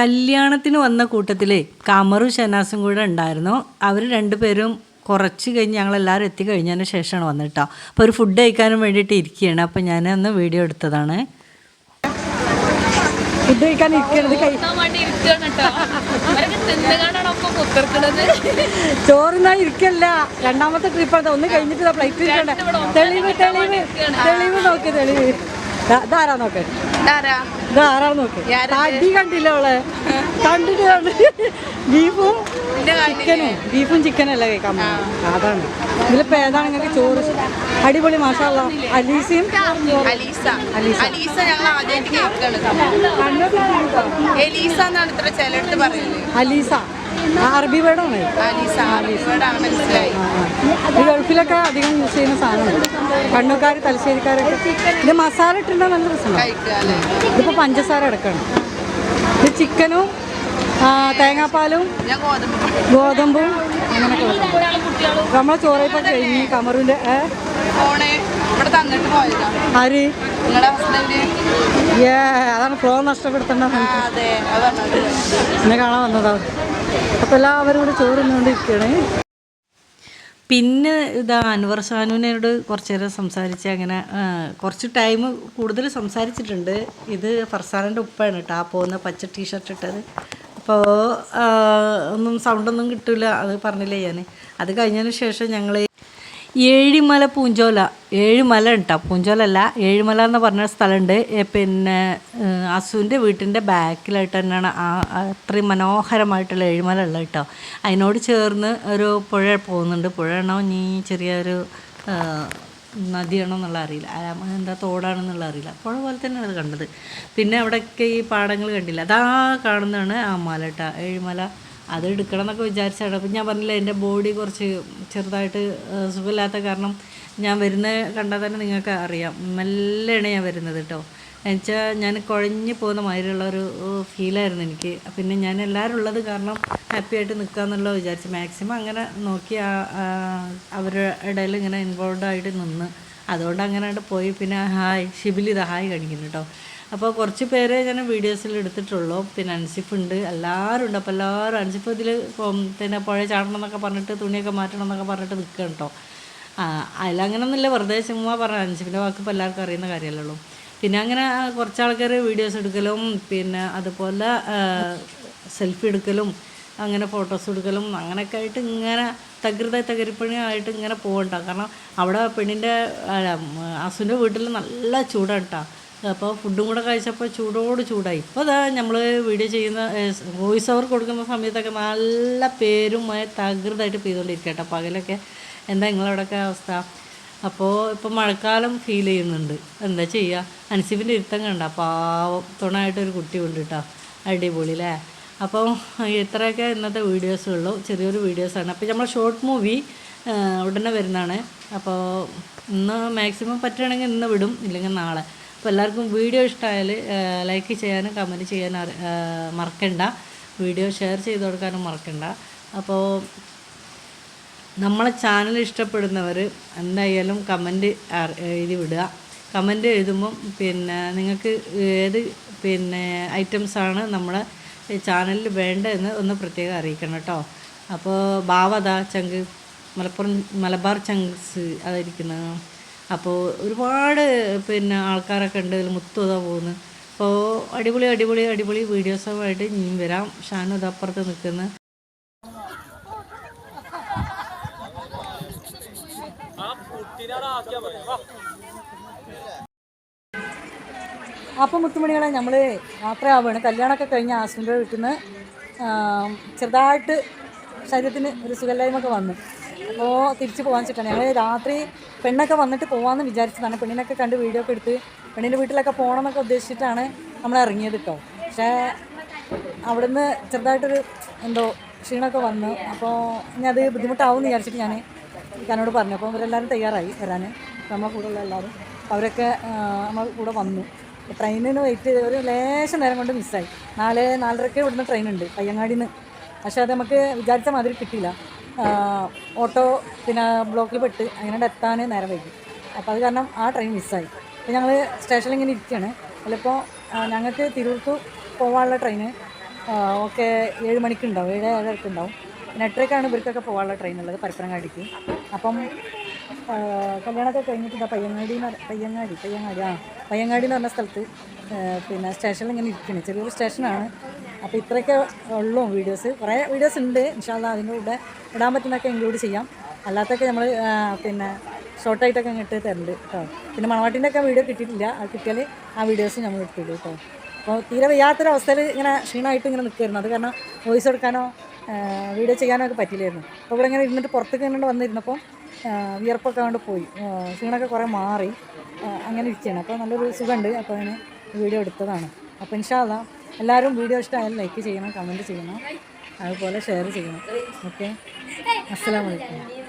കല്യാണത്തിന് വന്ന കൂട്ടത്തിൽ കമറും ഷനാസും കൂടെ ഉണ്ടായിരുന്നു. അവർ രണ്ടുപേരും കുറച്ച് കഴിഞ്ഞ് ഞങ്ങളെല്ലാവരും എത്തിക്കഴിഞ്ഞതിന് ശേഷമാണ് വന്നിട്ടോ. അപ്പോൾ ഒരു ഫുഡ് കഴിക്കാനും വേണ്ടിയിട്ട് ഇരിക്കുകയാണ്. അപ്പോൾ ഞാൻ അന്ന് വീഡിയോ എടുത്തതാണ്. ഫുഡ് കഴിക്കാൻ ഇരിക്കണത് ചോറുന്നാ ഇരിക്കല്ല. രണ്ടാമത്തെ ട്രിപ്പ് ഒന്ന് കഴിഞ്ഞിട്ട് ഫ്ലൈറ്റ് തെളിവ് തെളിവ് തെളിവ് നോക്ക് തെളിവ്. ഇതാരാ നോക്കേ? ആരാ? നോക്കേ? അടി കണ്ടില്ല അവളെ? കണ്ടിട്ട് കണ്ട് ബീഫും ചിക്കനും ബീഫും ചിക്കനും അല്ല കഴിക്കാൻ. അതാണ്. ഇതിലിപ്പോ ഏതാണ് നിങ്ങൾക്ക് ചോറ്? അടിപൊളി മസാല അലീസയും അലീസ. അലീസ. ഞങ്ങൾ ആദ്യമായിട്ട് ഇത്ര അറബി വേർഡാണ്. ഇത് ഗൾഫിലൊക്കെ അധികം യൂസ് ചെയ്യുന്ന സാധനമാണ്. കണ്ണൂക്കാർ തലശ്ശേരിക്കാരൊക്കെ. ഇത് മസാല ഇട്ടിട്ടുണ്ടെങ്കിൽ നല്ല രസമാണ് ഇതിപ്പോൾ പഞ്ചസാര അടക്കണം. ഇത് ചിക്കനും തേങ്ങാപ്പാലും ഗോതമ്പ് അങ്ങനെയൊക്കെ നമ്മളെ ചോറയിപ്പം കഴിഞ്ഞ് കമറിന്റെ അരി. ആര് ഏ അതാണ് ഫ്ലോ നഷ്ടപ്പെടുത്തണ്ട എന്നെ കാണാൻ വന്നതാ. അപ്പോൾ എല്ലാവരും കൂടെ ചോറ് തിന്നുകൊണ്ടിരിക്കുകയാണ്. പിന്നെ ഇതാ അൻവർ ഷാനുവിനോട് കുറച്ച് നേരം സംസാരിച്ച് അങ്ങനെ കുറച്ച് ടൈം കൂടുതൽ സംസാരിച്ചിട്ടുണ്ട്. ഇത് ഫർസാനന്റെ ഉപ്പാണ് കേട്ടോ. ആ പോകുന്ന പച്ച ടീഷർട്ട് ഇട്ടത്. അപ്പോൾ ഒന്നും സൗണ്ടൊന്നും കിട്ടില്ല അത് പറഞ്ഞില്ലേ ഞാൻ അത് കഴിഞ്ഞതിന് ശേഷം ഞങ്ങൾ ഏഴിമല പൂഞ്ചോല. ഏഴുമല പൂഞ്ചോല അല്ല ഏഴുമല എന്ന് പറഞ്ഞ സ്ഥലമുണ്ട്. പിന്നെ അസുവിന്റെ വീട്ടിന്റെ ബാക്കിലായിട്ട് തന്നെയാണ് ആ അത്രയും മനോഹരമായിട്ടുള്ള ഏഴുമല ഉള്ളത് കേട്ടോ അതിനോട് ചേർന്ന് ഒരു പുഴ പോകുന്നുണ്ട്. പുഴ പുഴയാണോ നീ ചെറിയൊരു നദിയാണോന്നുള്ള അറിയില്ല. എന്താ തോടാണെന്നുള്ള അറിയില്ല. പുഴ പോലെ തന്നെയാണ് അത് കണ്ടത്. പിന്നെ അവിടെയൊക്കെ ഈ പാടങ്ങൾ കണ്ടില്ല. അതാ കാണുന്നതാണ് ആ മല കേട്ടോ ഏഴുമല അത് എടുക്കണം എന്നൊക്കെ വിചാരിച്ചാണ്. അപ്പം ഞാൻ പറഞ്ഞില്ല എന്റെ ബോഡി കുറച്ച് ചെറുതായിട്ട് സുഖമില്ലാത്ത കാരണം ഞാൻ വരുന്ന കണ്ടാൽ തന്നെ നിങ്ങൾക്ക് അറിയാം. മെല്ലെയാണ് ഞാൻ വരുന്നത് കേട്ടോ. എന്നുവെച്ചാൽ ഞാൻ കുഴഞ്ഞു പോകുന്ന മാതിരിയുള്ള ഒരു ഫീലായിരുന്നു എനിക്ക്. പിന്നെ ഞാൻ എല്ലാവരും ഉള്ളത് കാരണം ഹാപ്പി ആയിട്ട് നിൽക്കുക എന്നുള്ളത് വിചാരിച്ച്. മാക്സിമം അങ്ങനെ നോക്കി അവരുടെ ഇടയിൽ ഇങ്ങനെ ഇൻവോൾവ് ആയിട്ട് നിന്ന്. അതുകൊണ്ട് അങ്ങനെ പോയി. പിന്നെ ഹായ് ഷിബിലിത ഹായ് കാണിക്കുന്നു കേട്ടോ. അപ്പോൾ കുറച്ച് പേരെ ഞാൻ വീഡിയോസിൽ എടുത്തിട്ടുള്ളൂ. പിന്നെ അൻസിഫ് ഉണ്ട് എല്ലാവരും ഉണ്ട്. അപ്പോൾ എല്ലാവരും അൻസിഫ് ഇതിൽ പിന്നെ പുഴ ചാടണം എന്നൊക്കെ പറഞ്ഞിട്ട് തുണിയൊക്കെ മാറ്റണം എന്നൊക്കെ പറഞ്ഞിട്ട് നിൽക്കുക കേട്ടോ അതിലങ്ങനൊന്നുമില്ല. വെറുതെ ചുമ്മാ പറഞ്ഞ അൻസിഫിന്റെ വാക്ക് ഇപ്പോൾ എല്ലാവർക്കും അറിയുന്ന കാര്യമല്ലല്ലോ പിന്നെ അങ്ങനെ കുറച്ച് ആൾക്കാർ വീഡിയോസ് എടുക്കലും പിന്നെ അതുപോലെ സെൽഫി എടുക്കലും അങ്ങനെ ഫോട്ടോസ് എടുക്കലും അങ്ങനെയൊക്കെ ആയിട്ട് ഇങ്ങനെ തകൃത തകരിപ്പണി ആയിട്ട് ഇങ്ങനെ പോകണ്ട കാരണം അവിടെ പെണ്ണിന്റെ അസുവിന്റെ വീട്ടിൽ നല്ല ചൂടാണ് കേട്ടോ അപ്പോൾ ഫുഡും കൂടെ കഴിച്ചപ്പോൾ ചൂടോട് ചൂടായി. ഇപ്പോൾ അതാ നമ്മൾ വീഡിയോ ചെയ്യുന്ന വോയിസ് ഓവർ കൊടുക്കുന്ന സമയത്തൊക്കെ നല്ല പേരും തകൃതായിട്ട് പെയ്തുകൊണ്ടിരിക്കട്ടെ പകലൊക്കെ എന്താ നിങ്ങളവിടെയൊക്കെ അവസ്ഥ? അപ്പോൾ ഇപ്പോൾ മഴക്കാലം ഫീൽ ചെയ്യുന്നുണ്ട്. എന്താ ചെയ്യുക അൻസിഫിന്റെ ഇരുത്തം കണ്ട. പാവം. തുണായിട്ടൊരു കുട്ടി ഉണ്ട് കേട്ടോ അടിപൊളി അല്ലേ അപ്പോൾ ഇത്രയൊക്കെ ഇന്നത്തെ വീഡിയോസുള്ളൂ ചെറിയൊരു വീഡിയോസാണ് അപ്പോൾ നമ്മൾ ഷോർട്ട് മൂവി ഉടനെ വരുന്നതാണ്. അപ്പോൾ ഇന്ന് മാക്സിമം പറ്റുകയാണെങ്കിൽ ഇന്ന് വിടും. ഇല്ലെങ്കിൽ നാളെ. അപ്പോൾ എല്ലാവർക്കും വീഡിയോ ഇഷ്ടമായാൽ ലൈക്ക് ചെയ്യാനും കമന്റ് ചെയ്യാനും മറക്കണ്ട. വീഡിയോ ഷെയർ ചെയ്ത് കൊടുക്കാനും മറക്കണ്ട. അപ്പോൾ നമ്മളെ ചാനൽ ഇഷ്ടപ്പെടുന്നവർ എന്തായാലും കമന്റ് എഴുതി വിടുക. കമന്റ് എഴുതുമ്പം പിന്നെ നിങ്ങൾക്ക് ഏത് പിന്നെ ഐറ്റംസാണ് നമ്മളെ ചാനലിൽ വേണ്ടതെന്ന് ഒന്ന് പ്രത്യേകം അറിയിക്കണം കേട്ടോ. അപ്പോൾ ഭാവത ചങ്ക് മലപ്പുറം മലബാർ ചങ്ക്സ് അതായിരിക്കുന്നത് അപ്പോൾ ഒരുപാട് പിന്നെ ആൾക്കാരൊക്കെ ഉണ്ട് ഇതിൽ മുത്തുതാ പോകുന്നത്. പോകുന്നു അപ്പോൾ അടിപൊളി അടിപൊളി അടിപൊളി വീഡിയോസുമായിട്ട് ഇനിയും വരാം. ഷാനു ഇതപ്പുറത്ത് നിൽക്കുന്നു. അപ്പം മുത്തുമണികളെ നമ്മൾ യാത്രയാവുകയാണ് കല്യാണമൊക്കെ കഴിഞ്ഞ് ആസിന്റെ വീട്ടിൽ നിന്ന് ചെറുതായിട്ട് ശരീരത്തിന് ഒരു സുഖമില്ലായ്മയൊക്കെ വന്നു. അപ്പോൾ തിരിച്ച് പോകാൻ വെച്ചിട്ടാണ്. ഞങ്ങൾ രാത്രി പെണ്ണൊക്കെ വന്നിട്ട് പോകാമെന്ന് വിചാരിച്ചതാണ്. പെണ്ണിനൊക്കെ കണ്ട് വീഡിയോ ഒക്കെ എടുത്ത് പെണ്ണിന്റെ വീട്ടിലൊക്കെ പോകണം എന്നൊക്കെ ഉദ്ദേശിച്ചിട്ടാണ് നമ്മൾ ഇറങ്ങിയത് കേട്ടോ പക്ഷേ അവിടുന്ന് ചെറുതായിട്ടൊരു എന്തോ ക്ഷീണമൊക്കെ വന്നു. അപ്പോൾ ഇനി അത് ബുദ്ധിമുട്ടാവും എന്ന് വിചാരിച്ചിട്ട് ഞാൻ ഇക്കാനോട് പറഞ്ഞു. അപ്പോൾ ഇവരെല്ലാവരും തയ്യാറായി വരാൻ കൂടെ ഉള്ള എല്ലാവരും അവരൊക്കെ നമ്മൾ കൂടെ വന്നു. ട്രെയിനിന് വെയിറ്റ് ചെയ്ത് ഒരു ലേശം നേരം കൊണ്ട് മിസ്സായി നാല് നാലരക്ക് ഇവിടുന്ന് ട്രെയിനുണ്ട് പയ്യങ്ങാടിന്ന്. പക്ഷേ അത് നമുക്ക് വിചാരിച്ച മാതിരി കിട്ടിയില്ല. ഓട്ടോ പിന്നെ ബ്ലോക്കിൽ പെട്ട് അങ്ങനെ എത്താൻ നേരം വൈകി. അപ്പോൾ അത് കാരണം ആ ട്രെയിൻ മിസ്സായി അപ്പോൾ ഞങ്ങൾ സ്റ്റേഷനിൽ ഇങ്ങനെ ഇരിക്കുകയാണ്. അതിലിപ്പോൾ ഞങ്ങൾക്ക് തിരൂർക്ക് പോകാനുള്ള ട്രെയിന് ഓക്കെ ഏഴ് മണിക്ക് ഉണ്ടാവും. ഏഴ് ഏഴരക്ക് ഉണ്ടാവും. പിന്നെ എട്ടരക്കാണ് ഇവർക്കൊക്കെ പോകാനുള്ള ട്രെയിൻ ഉള്ളത് പരപ്പനങ്ങാടിക്ക്. അപ്പം കല്യാണമൊക്കെ കഴിഞ്ഞിട്ട് ഇതാ പയ്യങ്ങാടി എന്ന് പയ്യങ്ങാടി പയ്യങ്ങാടി ആ പയ്യങ്ങാടി എന്ന് പറഞ്ഞ സ്ഥലത്ത് പിന്നെ സ്റ്റേഷനിൽ ഇങ്ങനെ ഇരിക്കുന്നത് ചെറിയൊരു സ്റ്റേഷനാണ്. അപ്പോൾ ഇത്രയൊക്കെ ഉള്ളൂ വീഡിയോസ് കുറേ വീഡിയോസ് ഉണ്ട് ഇൻഷാല്ല അതിന്റെ കൂടെ ഇടാൻ പറ്റുന്നതൊക്കെ ഇൻക്ലൂഡ് ചെയ്യാം. അല്ലാത്തൊക്കെ നമ്മൾ പിന്നെ ഷോർട്ടായിട്ടൊക്കെ ഇങ്ങോട്ട് തരുന്നുണ്ട് കേട്ടോ പിന്നെ മണവാട്ടിന്റെ ഒക്കെ വീഡിയോ കിട്ടിയിട്ടില്ല. അത് കിട്ടിയാൽ ആ വീഡിയോസ് നമ്മൾ ഇട്ടില്ല കേട്ടോ അപ്പോൾ തീരെ വയ്യാത്തൊരവസ്ഥയിൽ ഇങ്ങനെ ക്ഷീണമായിട്ട് ഇങ്ങനെ നിൽക്കുമായിരുന്നു അത് കാരണം വോയിസ് കൊടുക്കാനോ വീഡിയോ ചെയ്യാനോ ഒക്കെ പറ്റില്ലായിരുന്നു. അപ്പോൾ ഇവിടെ ഇങ്ങനെ ഇരുന്നിട്ട് പുറത്തേക്ക് ഇങ്ങനെ വന്നിരുന്നപ്പോൾ വിയർപ്പൊക്കെ കൊണ്ട് പോയി. ക്ഷീണമൊക്കെ കുറേ മാറി അങ്ങനെ ഇരിക്കുകയാണ്. അപ്പോൾ നല്ലൊരു സുഖമുണ്ട്. അപ്പോൾ അങ്ങനെ വീഡിയോ എടുത്തതാണ്. അപ്പോൾ ഇൻഷാല്ല എല്ലാവരും വീഡിയോ ഇഷ്ടമായാലും ലൈക്ക് ചെയ്യണം കമന്റ് ചെയ്യണം അതുപോലെ ഷെയർ ചെയ്യണം. ഓക്കെ അസ്സലാമലൈക്കും